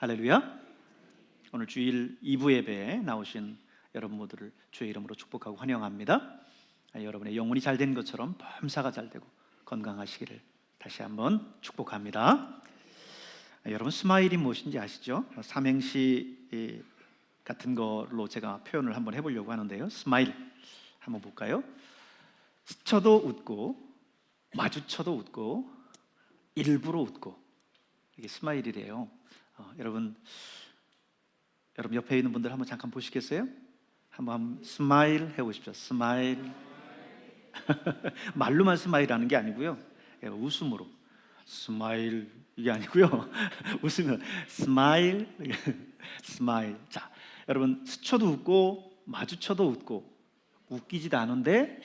할렐루야. 오늘 주일 2부 예배에 나오신 여러분 모두를 주의 이름으로 축복하고 환영합니다. 아, 여러분의 영혼이 잘 된 것처럼 범사가 잘 되고 건강하시기를 다시 한번 축복합니다. 아, 여러분 스마일이 무엇인지 아시죠? 삼행시 이, 같은 걸로 제가 표현을 한번 해보려고 하는데요. 스마일 한번 볼까요? 스쳐도 웃고 마주쳐도 웃고 일부러 웃고 이게 스마일이래요. 어, 여러분 여러분 옆에 있는 분들 한번 잠깐 보시겠어요? 한번 스마일 해보십시오. 스마일 말로만 스마일하는 게 아니고요. 예, 웃음으로 스마일 이게 아니고요. 웃으면 스마일 스마일. 자, 여러분 스쳐도 웃고 마주쳐도 웃고 웃기지도 않은데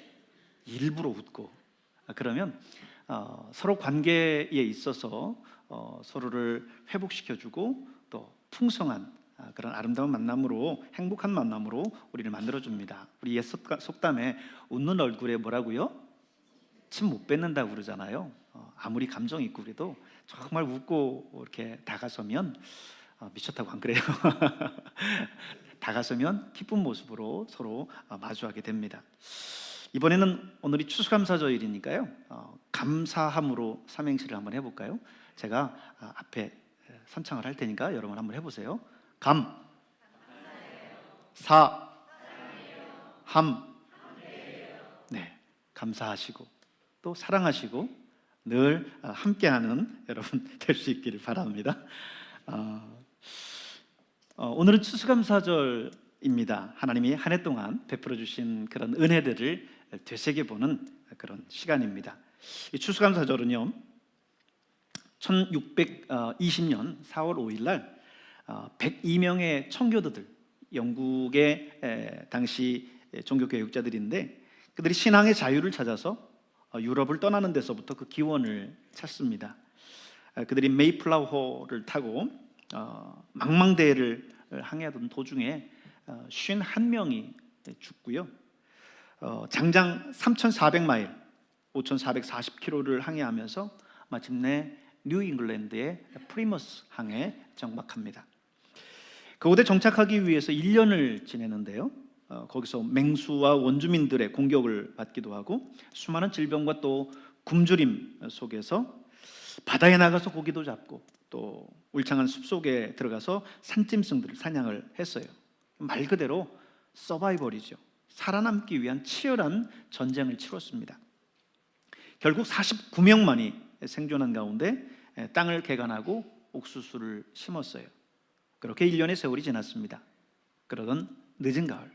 일부러 웃고 아, 그러면 어, 서로 관계에 있어서 어, 서로를 회복시켜주고 또 풍성한 아, 그런 아름다운 만남으로 행복한 만남으로 우리를 만들어 줍니다. 우리 옛 속담- 속담에 웃는 얼굴에 뭐라고요? 침 못 뱉는다고 그러잖아요. 어, 아무리 감정 있고 그래도 정말 웃고 이렇게 다가서면 어, 미쳤다고 안 그래요? 다가서면 기쁜 모습으로 서로 어, 마주하게 됩니다. 이번에는 오늘이 추수감사절이니까요. 어, 감사함으로 삼행시를 한번 해볼까요? 제가 아, 앞에 에, 선창을 할 테니까 여러분 한번 해보세요. 감, 사, 함, 네, 감사하시고 또 사랑하시고 늘 아, 함께하는 여러분 될 수 있기를 바랍니다. 어, 어, 오늘은 추수감사절입니다. 하나님이 한 해 동안 베풀어 주신 그런 은혜들을 되새겨 보는 그런 시간입니다. 이 추수감사절은요. 1620년 4월 5일 날 102명의 청교도들 영국의 에, 당시 종교 교육자들인데 그들이 신앙의 자유를 찾아서 어, 유럽을 떠나는 데서부터 그 기원을 찾습니다. 아, 그들이 메이플라워를 타고 어, 망망대해를 항해하던 도중에 어, 51명이 죽고요. 어, 장장 3,400마일, 5,440km를 항해하면서 마침내 뉴 잉글랜드의 프리머스 항에 정박합니다. 그 곳에 정착하기 위해서 1년을 지내는데요. 어, 거기서 맹수와 원주민들의 공격을 받기도 하고 수많은 질병과 또 굶주림 속에서 바다에 나가서 고기도 잡고 또 울창한 숲속에 들어가서 산짐승들을 사냥을 했어요. 말 그대로 서바이벌이죠. 살아남기 위한 치열한 전쟁을 치렀습니다. 결국 49명만이 생존한 가운데 땅을 개간하고 옥수수를 심었어요. 그렇게 1년의 세월이 지났습니다. 그러던 늦은 가을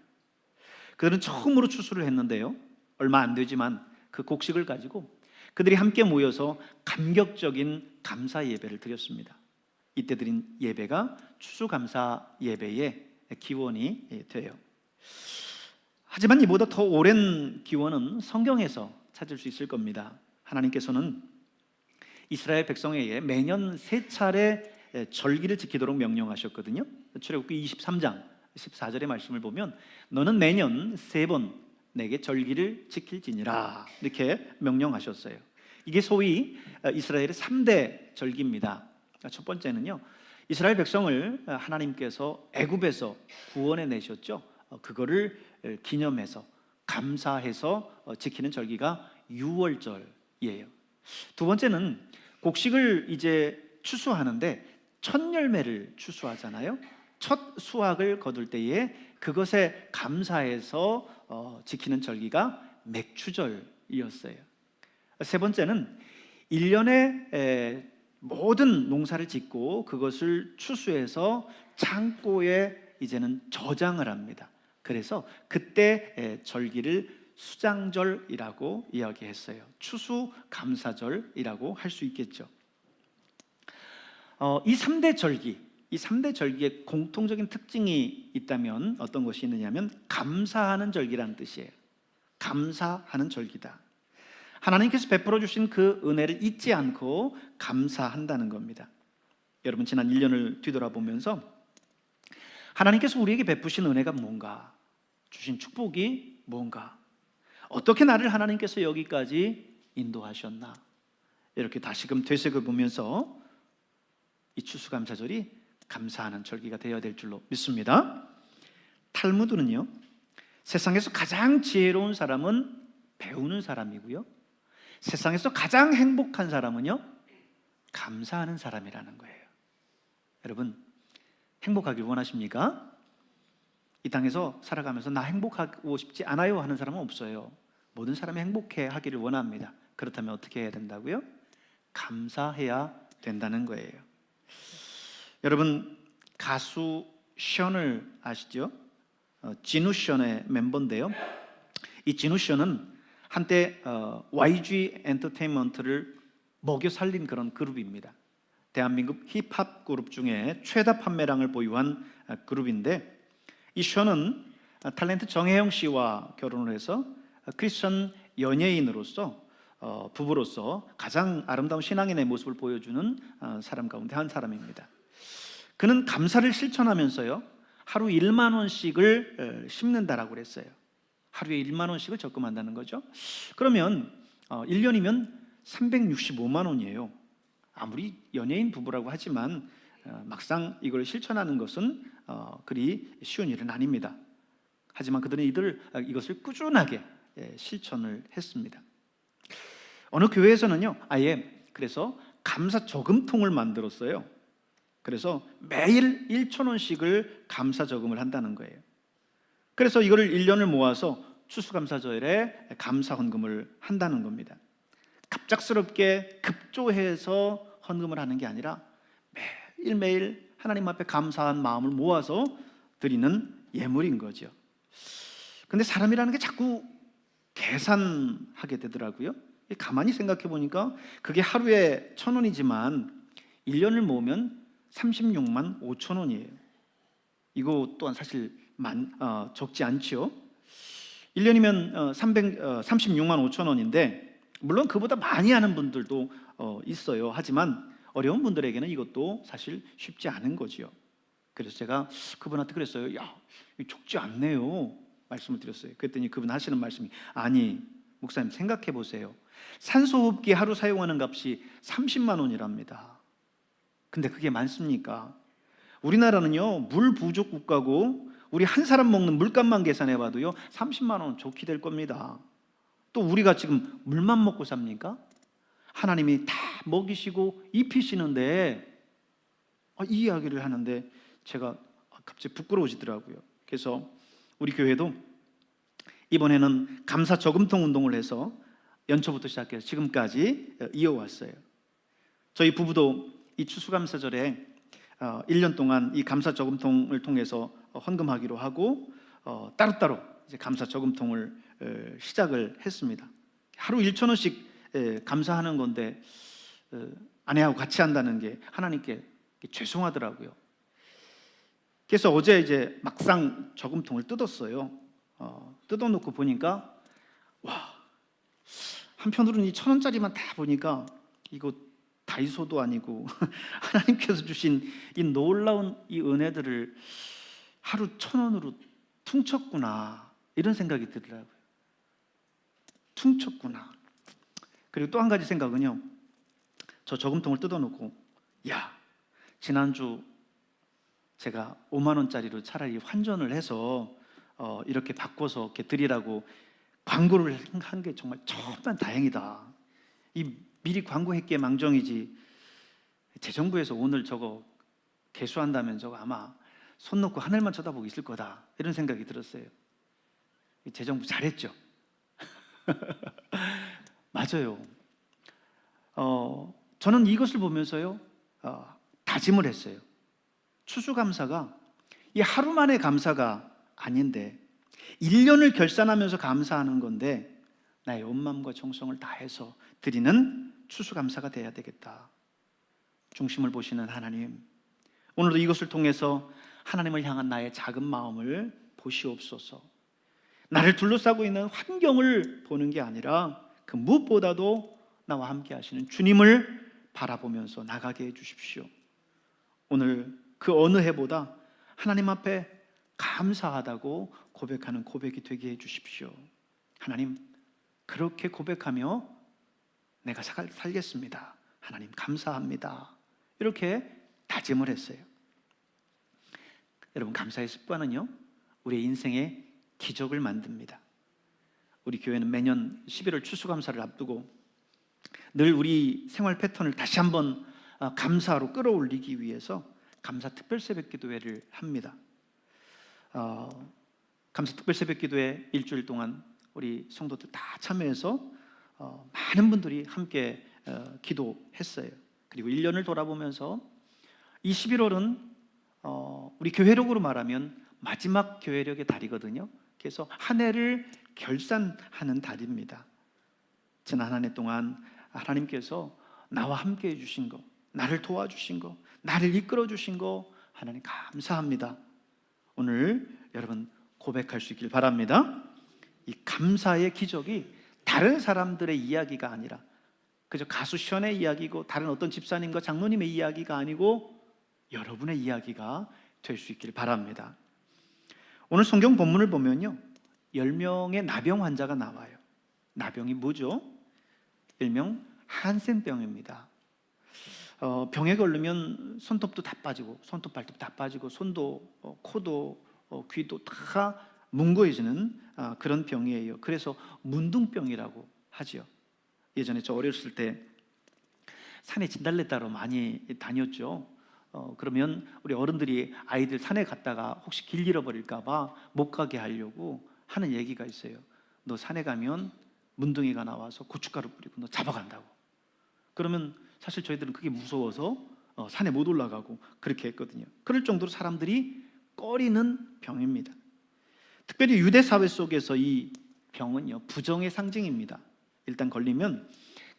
그들은 처음으로 추수를 했는데요. 얼마 안 되지만 그 곡식을 가지고 그들이 함께 모여서 감격적인 감사 예배를 드렸습니다. 이때 드린 예배가 추수 감사 예배의 기원이 돼요. 하지만 이보다 더 오랜 기원은 성경에서 찾을 수 있을 겁니다. 하나님께서는 이스라엘 백성에게 매년 세 차례 절기를 지키도록 명령하셨거든요. 출애굽기 23장 14절의 말씀을 보면 너는 매년 세 번 내게 절기를 지킬지니라 이렇게 명령하셨어요. 이게 소위 이스라엘의 3대 절기입니다. 첫 번째는요. 이스라엘 백성을 하나님께서 애굽에서 구원해 내셨죠. 그거를 기념해서 감사해서 지키는 절기가 유월절이에요. 두 번째는 곡식을 이제 추수하는데 첫 열매를 추수하잖아요. 첫 수확을 거둘 때에 그것에 감사해서 어, 지키는 절기가 맥추절이었어요. 세 번째는 1년에 에, 모든 농사를 짓고 그것을 추수해서 창고에 이제는 저장을 합니다. 그래서 그때 에, 절기를 수장절이라고 이야기했어요. 추수 감사절이라고 할 수 있겠죠. 어, 이 3대 절기, 이 3대 절기의 공통적인 특징이 있다면 어떤 것이 있느냐면 감사하는 절기라는 뜻이에요. 감사하는 절기다. 하나님께서 베풀어 주신 그 은혜를 잊지 않고 감사한다는 겁니다. 여러분 지난 1년을 뒤돌아보면서 하나님께서 우리에게 베푸신 은혜가 뭔가 주신 축복이 뭔가 어떻게 나를 하나님께서 여기까지 인도하셨나 이렇게 다시금 되새겨 보면서 이 추수감사절이 감사하는 절기가 되어야 될 줄로 믿습니다. 탈무드는요. 세상에서 가장 지혜로운 사람은 배우는 사람이고요. 세상에서 가장 행복한 사람은요. 감사하는 사람이라는 거예요. 여러분 행복하길 원하십니까? 이 땅에서 살아가면서 나 행복하고 싶지 않아요 하는 사람은 없어요. 모든 사람이 행복해 하기를 원합니다. 그렇다면 어떻게 해야 된다고요? 감사해야 된다는 거예요. 여러분 가수 션을 아시죠? 어, 진우 션의 멤버인데요. 이 진우 션은 한때 어, YG 엔터테인먼트를 먹여 살린 그런 그룹입니다. 대한민국 힙합 그룹 중에 최다 판매량을 보유한 어, 그룹인데 이 어, 탤런트 정혜영 씨와 결혼을 해서 어, 크리스천 연예인으로서 어, 부부로서 가장 아름다운 신앙인의 모습을 보여주는 어, 사람 가운데 한 사람입니다. 그는 감사를 실천하면서요 하루 1만 원씩을 어, 심는다라고 그랬어요. 하루에 1만 원씩을 적금한다는 거죠. 그러면 어, 1년이면 365만 원이에요. 아무리 연예인 부부라고 하지만 어, 막상 이걸 실천하는 것은 어, 그리 쉬운 일은 아닙니다. 하지만 그들은 이들 어, 이것을 꾸준하게 예, 실천을 했습니다. 어느 교회에서는요, 아예 그래서 감사 저금통을 만들었어요. 그래서 매일 1천 원씩을 감사 저금을 한다는 거예요. 그래서 이거를 1년을 모아서 추수감사절에 감사 헌금을 한다는 겁니다. 갑작스럽게 급조해서 헌금을 하는 게 아니라 매일매일 하나님 앞에 감사한 마음을 모아서 드리는 예물인 거죠. 근데 사람이라는 게 자꾸 계산하게 되더라고요. 가만히 생각해 보니까 그게 하루에 천 원이지만 1년을 모으면 36만 5천 원이에요. 이거 또한 사실 만, 어, 적지 않죠. 1년이면 어, 300, 어, 36만 5천 원인데 물론 그보다 많이 하는 분들도 어, 있어요. 하지만 어려운 분들에게는 이것도 사실 쉽지 않은 거지요. 그래서 제가 그분한테 그랬어요. 야, 적지 않네요. 말씀을 드렸어요. 그랬더니 그분 하시는 말씀이 아니 목사님 생각해 보세요. 산소호흡기 하루 사용하는 값이 30만 원이랍니다. 근데 그게 많습니까? 우리나라는요 물 부족 국가고 우리 한 사람 먹는 물값만 계산해 봐도요 30만 원 좋게 될 겁니다. 또 우리가 지금 물만 먹고 삽니까? 하나님이 다 먹이시고 입히시는데 아, 이 이야기를 하는데 제가 갑자기 부끄러워지더라고요. 그래서 우리 교회도 이번에는 감사 저금통 운동을 해서 연초부터 시작해서 지금까지 이어왔어요. 저희 부부도 이 추수감사절에 어, 1년 동안 이 감사 저금통을 통해서 헌금하기로 하고 어, 따로따로 감사 저금통을 에, 시작을 했습니다. 하루 1천 원씩 에, 감사하는 건데 에, 아내하고 같이 한다는 게 하나님께 죄송하더라고요. 그래서 어제 이제 막상 저금통을 뜯었어요. 어, 뜯어놓고 보니까 와 한편으로는 이 천 원짜리만 다 보니까 이거 다이소도 아니고 하나님께서 주신 이 놀라운 이 은혜들을 하루 천 원으로 퉁쳤구나 이런 생각이 들더라고요. 퉁쳤구나. 그리고 또 한 가지 생각은요. 저 저금통을 뜯어놓고 야 지난주 제가 5만 원짜리로 차라리 환전을 해서 어, 이렇게 바꿔서 이렇게 드리라고 광고를 한 게 정말 정말 다행이다. 이 미리 광고했기에 망정이지. 재정부에서 오늘 저거 개수한다면 저거 아마 손 놓고 하늘만 쳐다보고 있을 거다 이런 생각이 들었어요. 이 재정부 잘했죠. 맞아요. 어, 저는 이것을 보면서요 어, 다짐을 했어요. 추수감사가 이 하루 만의 감사가 아닌데 1년을 결산하면서 감사하는 건데 나의 온 마음과 정성을 다해서 드리는 추수감사가 돼야 되겠다. 중심을 보시는 하나님, 오늘도 이것을 통해서 하나님을 향한 나의 작은 마음을 보시옵소서. 나를 둘러싸고 있는 환경을 보는 게 아니라 그 무엇보다도 나와 함께 하시는 주님을 바라보면서 나가게 해 주십시오. 오늘 그 어느 해보다 하나님 앞에 감사하다고 고백하는 고백이 되게 해 주십시오. 하나님, 그렇게 고백하며 내가 살겠습니다. 하나님 감사합니다. 이렇게 다짐을 했어요. 여러분 감사의 습관은요 우리의 인생에 기적을 만듭니다. 우리 교회는 매년 11월 추수감사를 앞두고 늘 우리 생활 패턴을 다시 한번 아, 감사로 끌어올리기 위해서 감사 특별 새벽 기도회를 합니다. 어, 감사 특별 새벽 기도회 일주일 동안 우리 성도들 다 참여해서 어, 많은 분들이 함께 어, 기도했어요. 그리고 1년을 돌아보면서 이 11월은 어, 우리 교회력으로 말하면 마지막 교회력의 달이거든요. 그래서 한 해를 결산하는 달입니다. 지난 한 해 동안 하나님께서 나와 함께 해주신 거, 나를 도와주신 거, 나를 이끌어 주신 거 하나님 감사합니다. 오늘 여러분 고백할 수 있길 바랍니다. 이 감사의 기적이 다른 사람들의 이야기가 아니라 그저 가수 시연의 이야기고 다른 어떤 집사님과 장로님의 이야기가 아니고 여러분의 이야기가 될 수 있길 바랍니다. 오늘 성경 본문을 보면요. 10명의 나병 환자가 나와요. 나병이 뭐죠? 일명 한센병입니다. 어, 병에 걸리면 손톱도 다 빠지고 손톱 발톱 다 빠지고 손도 어, 코도 어, 귀도 다 뭉거해지는 아, 그런 병이에요. 그래서 문둥병이라고 하지요. 예전에 저 어렸을 때 산에 진달래 따러 많이 다녔죠. 어, 그러면 우리 어른들이 아이들 산에 갔다가 혹시 길 잃어버릴까봐 못 가게 하려고 하는 얘기가 있어요. 너 산에 가면 문둥이가 나와서 고춧가루 뿌리고 너 잡아간다고. 그러면 사실 저희들은 그게 무서워서 어, 산에 못 올라가고 그렇게 했거든요. 그럴 정도로 사람들이 꺼리는 병입니다. 특별히 유대 사회 속에서 이 병은요 부정의 상징입니다. 일단 걸리면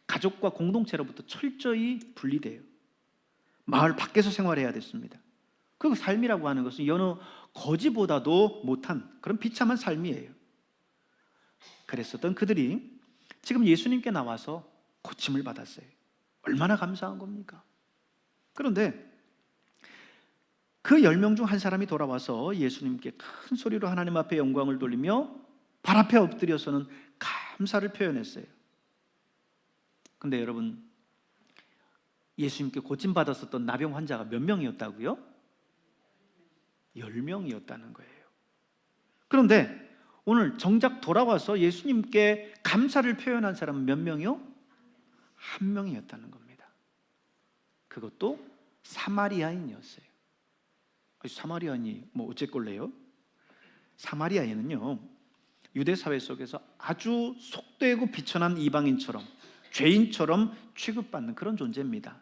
가족과 공동체로부터 철저히 분리돼요. 마을 밖에서 생활해야 됐습니다. 그 삶이라고 하는 것은 여느 거지보다도 못한 그런 비참한 삶이에요. 그랬었던 그들이 지금 예수님께 나와서 고침을 받았어요. 얼마나 감사한 겁니까? 그런데 그 열 명 중 한 사람이 돌아와서 예수님께 큰 소리로 하나님 앞에 영광을 돌리며 발 앞에 엎드려서는 감사를 표현했어요. 근데 여러분 예수님께 고침 받았었던 나병 환자가 몇 명이었다고요? 열 명이었다는 거예요. 그런데 오늘 정작 돌아와서 예수님께 감사를 표현한 사람은 몇 명이요? 한 명이었다는 겁니다. 그것도 사마리아인이었어요. 사마리아인이 뭐 어쨌걸래요? 사마리아인은요 유대 사회 속에서 아주 속되고 비천한 이방인처럼 죄인처럼 취급받는 그런 존재입니다.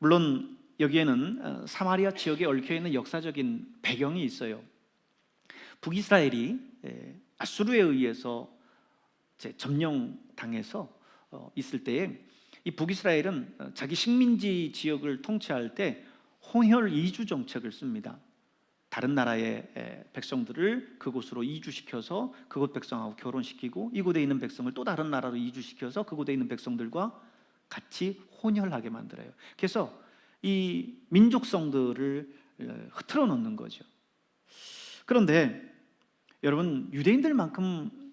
물론 여기에는 어, 사마리아 지역에 얽혀 있는 역사적인 배경이 있어요. 북이스라엘이 예, 아수르에 의해서 점령당해서 어, 있을 때에 이 북이스라엘은 어, 자기 식민지 지역을 통치할 때 혼혈 이주 정책을 씁니다. 다른 나라의 백성들을 그곳으로 이주시켜서 그곳 백성하고 결혼시키고 이곳에 있는 백성을 또 다른 나라로 이주시켜서 그곳에 있는 백성들과 같이 혼혈하게 만들어요. 그래서 이 민족성들을 흐트러 놓는 거죠. 그런데 여러분 유대인들만큼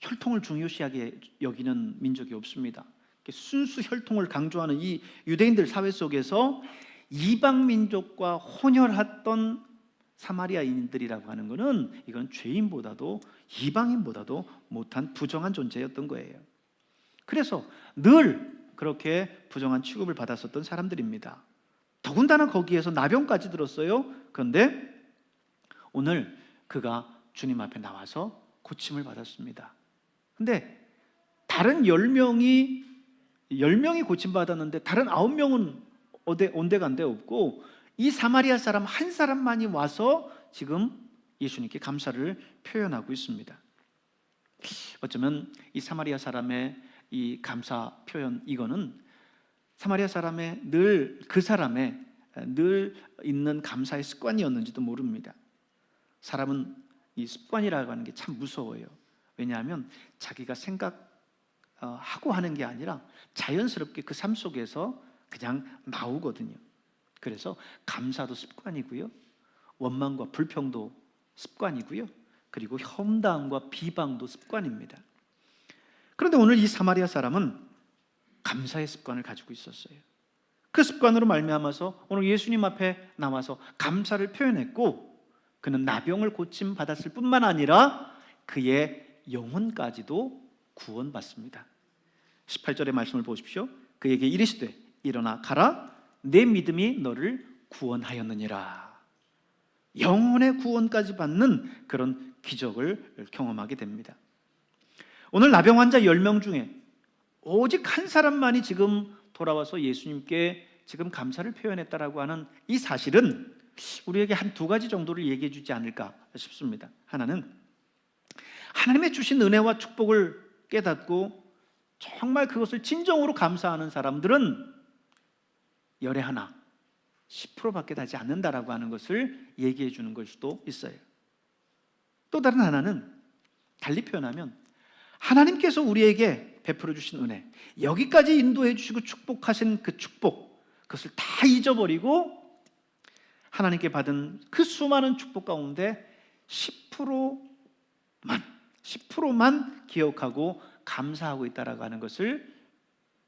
혈통을 중요시하게 여기는 민족이 없습니다. 순수 혈통을 강조하는 이 유대인들 사회 속에서 이방 민족과 혼혈했던 사마리아인들이라고 하는 것은 이건 죄인보다도 이방인보다도 못한 부정한 존재였던 거예요. 그래서 늘 그렇게 부정한 취급을 받았었던 사람들입니다. 더군다나 거기에서 나병까지 들었어요. 그런데 오늘 그가 주님 앞에 나와서 고침을 받았습니다. 근데 다른 10명이 10명이 고침 받았는데 다른 9명은 어디 온데간데 없고 이 사마리아 사람 한 사람만이 와서 지금 예수님께 감사를 표현하고 있습니다. 어쩌면 이 사마리아 사람의 이 감사 표현 이거는 사마리아 사람의 늘 그 사람의 늘 있는 감사의 습관이었는지도 모릅니다. 사람은 이 습관이라고 하는 게 참 무서워요. 왜냐하면 자기가 생각하고 하는 게 아니라 자연스럽게 그 삶 속에서 그냥 나오거든요. 그래서 감사도 습관이고요. 원망과 불평도 습관이고요. 그리고 험담과 비방도 습관입니다. 그런데 오늘 이 사마리아 사람은 감사의 습관을 가지고 있었어요. 그 습관으로 말미암아서 오늘 예수님 앞에 나와서 감사를 표현했고 그는 나병을 고침 받았을 뿐만 아니라 그의 영혼까지도 구원받습니다. 18절의 말씀을 보십시오. 그에게 이르시되 일어나 가라 내 믿음이 너를 구원하였느니라. 영혼의 구원까지 받는 그런 기적을 경험하게 됩니다. 오늘 나병 환자 10명 중에 오직 한 사람만이 지금 돌아와서 예수님께 지금 감사를 표현했다라고 하는 이 사실은 우리에게 한 두 가지 정도를 얘기해 주지 않을까 싶습니다. 하나는 하나님의 주신 은혜와 축복을 깨닫고 정말 그것을 진정으로 감사하는 사람들은 열에 하나 10%밖에 되지 않는다라고 하는 것을 얘기해 주는 걸 수도 있어요. 또 다른 하나는 달리 표현하면 하나님께서 우리에게 베풀어 주신 은혜, 여기까지 인도해 주시고 축복하신 그 축복, 그것을 다 잊어버리고 하나님께 받은 그 수많은 축복 가운데 10%만 10%만 기억하고 감사하고 있다라고 하는 것을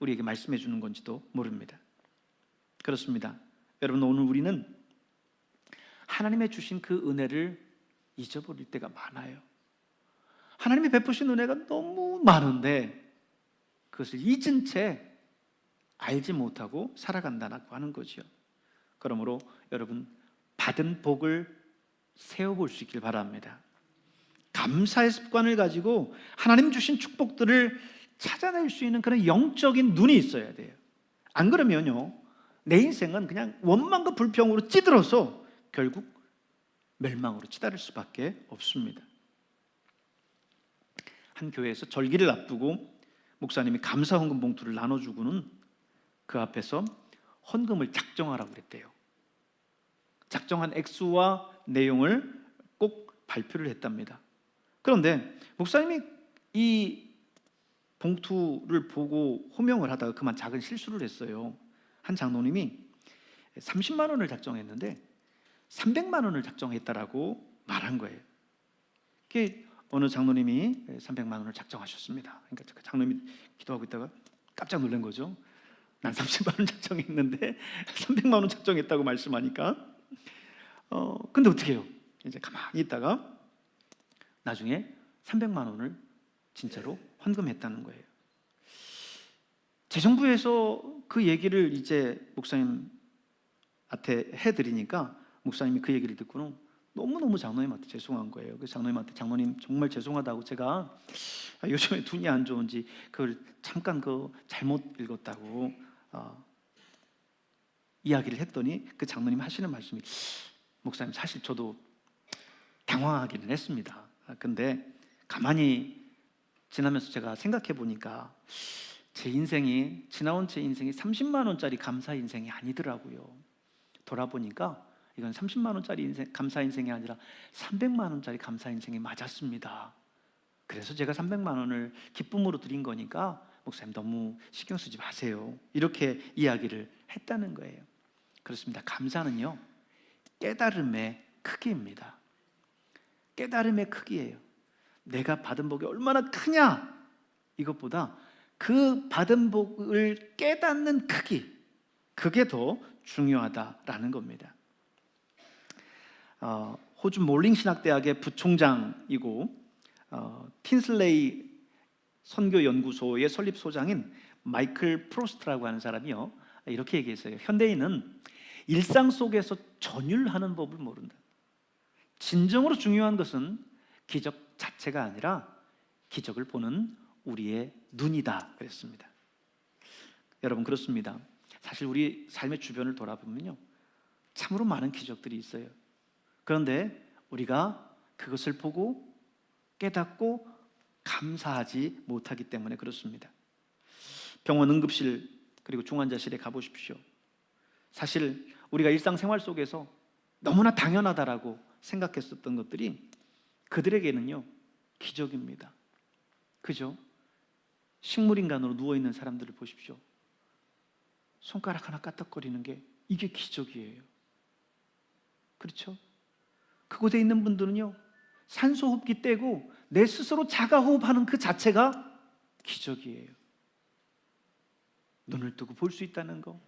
우리에게 말씀해 주는 건지도 모릅니다. 그렇습니다. 여러분 오늘 우리는 하나님의 주신 그 은혜를 잊어버릴 때가 많아요. 하나님이 베푸신 은혜가 너무 많은데 그것을 잊은 채 알지 못하고 살아간다고 하는 거죠. 그러므로 여러분 받은 복을 세워볼 수 있길 바랍니다. 감사의 습관을 가지고 하나님 주신 축복들을 찾아낼 수 있는 그런 영적인 눈이 있어야 돼요. 안 그러면요, 내 인생은 그냥 원망과 불평으로 찌들어서 결국 멸망으로 치달을 수밖에 없습니다. 한 교회에서 절기를 앞두고 목사님이 감사 헌금 봉투를 나눠주고는 그 앞에서 헌금을 작정하라고 그랬대요. 작정한 액수와 내용을 꼭 발표를 했답니다. 그런데 목사님이 이 봉투를 보고 호명을 하다가 그만 작은 실수를 했어요. 한 장로님이 30만 원을 작정했는데 300만 원을 작정했다라고 말한 거예요. 그게 어느 장로님이 300만 원을 작정하셨습니다. 그러니까 그 장로님이 기도하고 있다가 깜짝 놀란 거죠. 난 30만 원 작정했는데 300만 원 작정했다고 말씀하니까 어 근데 어떻게 해요? 이제 가만히 있다가 나중에 300만 원을 진짜로 헌금했다는 거예요. 재정부에서 그 얘기를 이제 목사님한테 해드리니까 목사님이 그 얘기를 듣고는 너무너무 장로님한테 죄송한 거예요. 그 장로님한테 장로님 정말 죄송하다고 제가 아, 요즘에 눈이 안 좋은지 그걸 잠깐 그 잘못 읽었다고 어, 이야기를 했더니 그 장로님 하시는 말씀이 목사님 사실 저도 당황하기는 했습니다. 아, 근데 가만히 지나면서 제가 생각해 보니까 제 인생이 지나온 제 인생이 30만 원짜리 감사 인생이 아니더라고요. 돌아보니까 이건 30만 원짜리 인생, 감사 인생이 아니라 300만 원짜리 감사 인생이 맞았습니다. 그래서 제가 300만 원을 기쁨으로 드린 거니까 목사님 너무 신경 쓰지 마세요. 이렇게 이야기를 했다는 거예요. 그렇습니다. 감사는요 깨달음의 크기입니다. 깨달음의 크기예요. 내가 받은 복이 얼마나 크냐 이것보다 그 받은 복을 깨닫는 크기 그게 더 중요하다라는 겁니다. 어, 호주 몰링 신학대학의 부총장이고 어, 틴슬레이 선교 연구소의 설립 소장인 마이클 프로스트라고 하는 사람이요 이렇게 얘기했어요. 현대인은 일상 속에서 전율하는 법을 모른다. 진정으로 중요한 것은 기적 자체가 아니라 기적을 보는 우리의 눈이다 그랬습니다. 여러분 그렇습니다. 사실 우리 삶의 주변을 돌아보면요. 참으로 많은 기적들이 있어요. 그런데 우리가 그것을 보고 깨닫고 감사하지 못하기 때문에 그렇습니다. 병원 응급실 그리고 중환자실에 가보십시오. 사실 우리가 일상생활 속에서 너무나 당연하다라고 생각했었던 것들이 그들에게는요 기적입니다. 그죠? 식물인간으로 누워 있는 사람들을 보십시오. 손가락 하나 까딱거리는 게 이게 기적이에요. 그렇죠? 그곳에 있는 분들은요 산소 호흡기 떼고 내 스스로 자가 호흡하는 그 자체가 기적이에요. 눈을 뜨고 볼 수 있다는 거,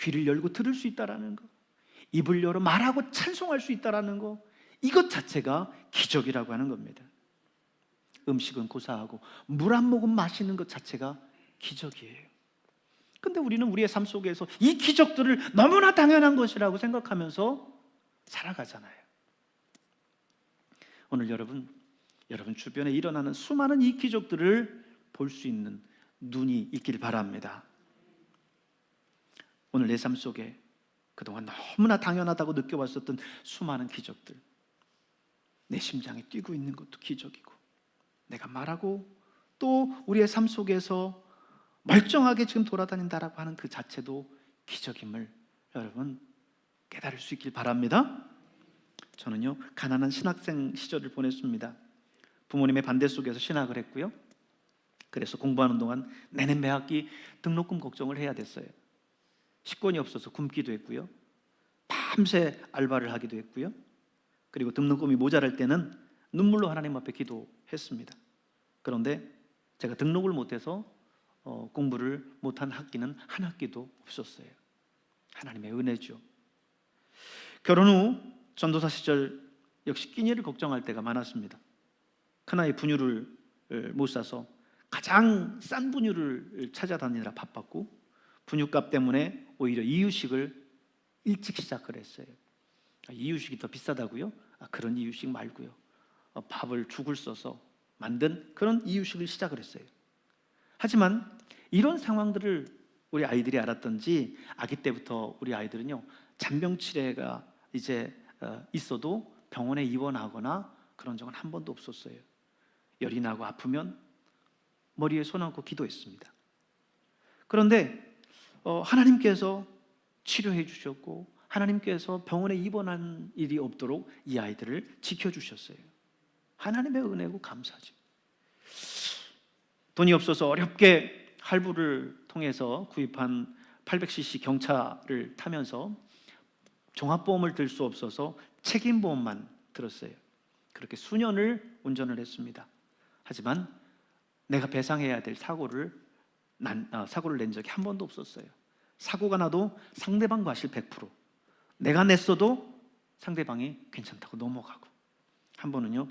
귀를 열고 들을 수 있다라는 거, 입을 열어 말하고 찬송할 수 있다라는 거, 이것 자체가 기적이라고 하는 겁니다. 음식은 고사하고 물 한 모금 마시는 것 자체가 기적이에요. 근데 우리는 우리의 삶 속에서 이 기적들을 너무나 당연한 것이라고 생각하면서 살아가잖아요. 오늘 여러분, 여러분 주변에 일어나는 수많은 이 기적들을 볼 수 있는 눈이 있길 바랍니다. 오늘 내 삶 속에 그동안 너무나 당연하다고 느껴왔었던 수많은 기적들, 내 심장이 뛰고 있는 것도 기적이고, 내가 말하고 또 우리의 삶 속에서 멀쩡하게 지금 돌아다닌다라고 하는 그 자체도 기적임을 여러분 깨달을 수 있길 바랍니다. 저는요 가난한 신학생 시절을 보냈습니다. 부모님의 반대 속에서 신학을 했고요. 그래서 공부하는 동안 내내 매 학기 등록금 걱정을 해야 됐어요. 식권이 없어서 굶기도 했고요. 밤새 알바를 하기도 했고요. 그리고 등록금이 모자랄 때는 눈물로 하나님 앞에 기도했습니다. 그런데 제가 등록을 못해서 어, 공부를 못한 학기는 한 학기도 없었어요. 하나님의 은혜죠. 결혼 후 전도사 시절 역시 끼니를 걱정할 때가 많았습니다. 큰아이 분유를 못 사서 가장 싼 분유를 찾아다니느라 바빴고 분유값 때문에 오히려 이유식을 일찍 시작을 했어요. 아, 이유식이 더 비싸다고요? 아, 그런 이유식 말고요. 어, 밥을 죽을 써서 만든 그런 이유식을 시작을 했어요. 하지만 이런 상황들을 우리 아이들이 알았던지 아기 때부터 우리 아이들은요 잔병치레가 이제 어, 있어도 병원에 입원하거나 그런 적은 한 번도 없었어요. 열이 나고 아프면 머리에 손 얹고 기도했습니다. 그런데 어, 하나님께서 치료해 주셨고 하나님께서 병원에 입원한 일이 없도록 이 아이들을 지켜 주셨어요. 하나님의 은혜고 감사죠. 돈이 없어서 어렵게 할부를 통해서 구입한 800cc 경차를 타면서 종합보험을 들 수 없어서 책임보험만 들었어요. 그렇게 수년을 운전을 했습니다. 하지만 내가 배상해야 될 사고를 난, 아, 사고를 낸 적이 한 번도 없었어요. 사고가 나도 상대방 과실 100%. 내가 냈어도 상대방이 괜찮다고 넘어가고. 한 번은요.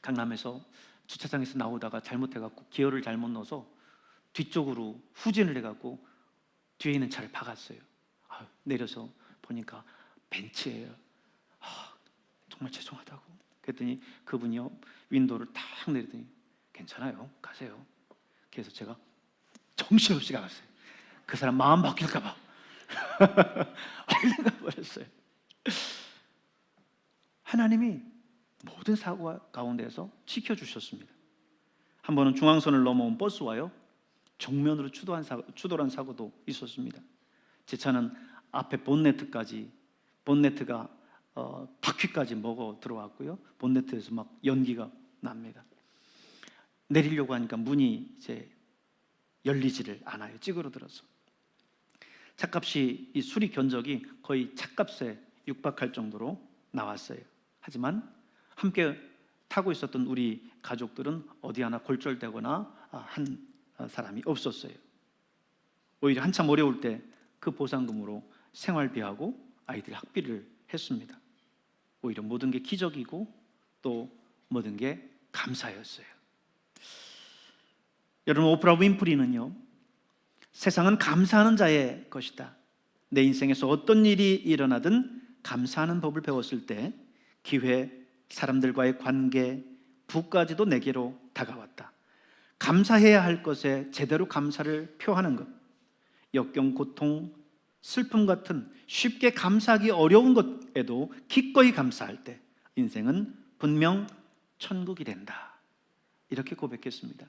강남에서 주차장에서 나오다가 잘못해 갖고 기어를 잘못 넣어서 뒤쪽으로 후진을 해 갖고 뒤에 있는 차를 박았어요. 아, 내려서 보니까 벤츠예요. 아, 정말 죄송하다고. 그랬더니 그분이요 윈도우를 탁 내리더니 괜찮아요, 가세요. 그래서 제가 정신없이 가봤어요. 그 사람 마음 바뀔까봐 얼른 가버렸어요. 하나님이 모든 사고 가운데서 지켜주셨습니다. 한 번은 중앙선을 넘어온 버스와요 정면으로 추돌한 사고, 추돌한 사고도 있었습니다. 제 차는 앞에 본네트까지 본네트가 어, 바퀴까지 먹어 들어왔고요. 본네트에서 막 연기가 납니다. 내리려고 하니까 문이 이제 열리지를 않아요. 찌그러들어서. 차값이 이 수리 견적이 거의 차값에 육박할 정도로 나왔어요. 하지만 함께 타고 있었던 우리 가족들은 어디 하나 골절되거나 한 사람이 없었어요. 오히려 한참 어려울 때 그 보상금으로 생활비하고 아이들 학비를 했습니다. 오히려 모든 게 기적이고 또 모든 게 감사였어요. 여러분 오프라 윈프리는요. 세상은 감사하는 자의 것이다. 내 인생에서 어떤 일이 일어나든 감사하는 법을 배웠을 때 기회, 사람들과의 관계, 부까지도 내게로 다가왔다. 감사해야 할 것에 제대로 감사를 표하는 것. 역경, 고통, 슬픔 같은 쉽게 감사하기 어려운 것에도 기꺼이 감사할 때 인생은 분명 천국이 된다. 이렇게 고백했습니다.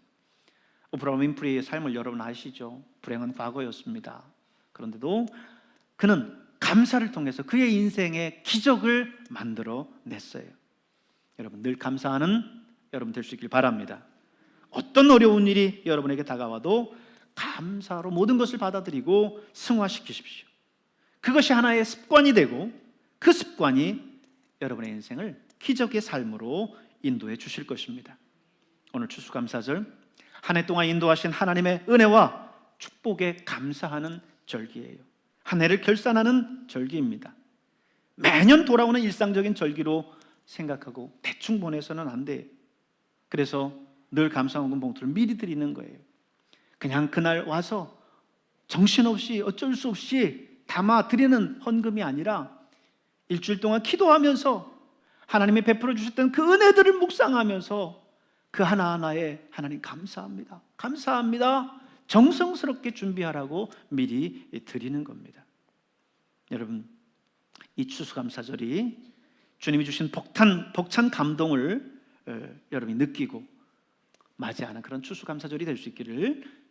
오프라 윈프리의 삶을 여러분 아시죠? 불행한 과거였습니다. 그런데도 그는 감사를 통해서 그의 인생의 기적을 만들어 냈어요. 여러분 늘 감사하는 여러분 될 수 있길 바랍니다. 어떤 어려운 일이 여러분에게 다가와도 감사로 모든 것을 받아들이고 승화시키십시오. 그것이 하나의 습관이 되고 그 습관이 여러분의 인생을 기적의 삶으로 인도해 주실 것입니다. 오늘 추수감사절 한 해 동안 인도하신 하나님의 은혜와 축복에 감사하는 절기예요. 한 해를 결산하는 절기입니다. 매년 돌아오는 일상적인 절기로 생각하고 대충 보내서는 안 돼. 그래서 늘 감사원금 봉투를 미리 드리는 거예요. 그냥 그날 와서 정신없이 어쩔 수 없이 담아 드리는 헌금이 아니라 일주일 동안 기도하면서 하나님이 베풀어 주셨던 그 은혜들을 묵상하면서 그 하나하나에 하나님 감사합니다. 감사합니다. 정성스럽게 준비하라고 미리 드리는 겁니다. 여러분, 이 추수감사절이 주님이 주신 복탄, 벅찬 감동을 어, 여러분이 느끼고 맞이하는 그런 추수감사절이 될 수 있기를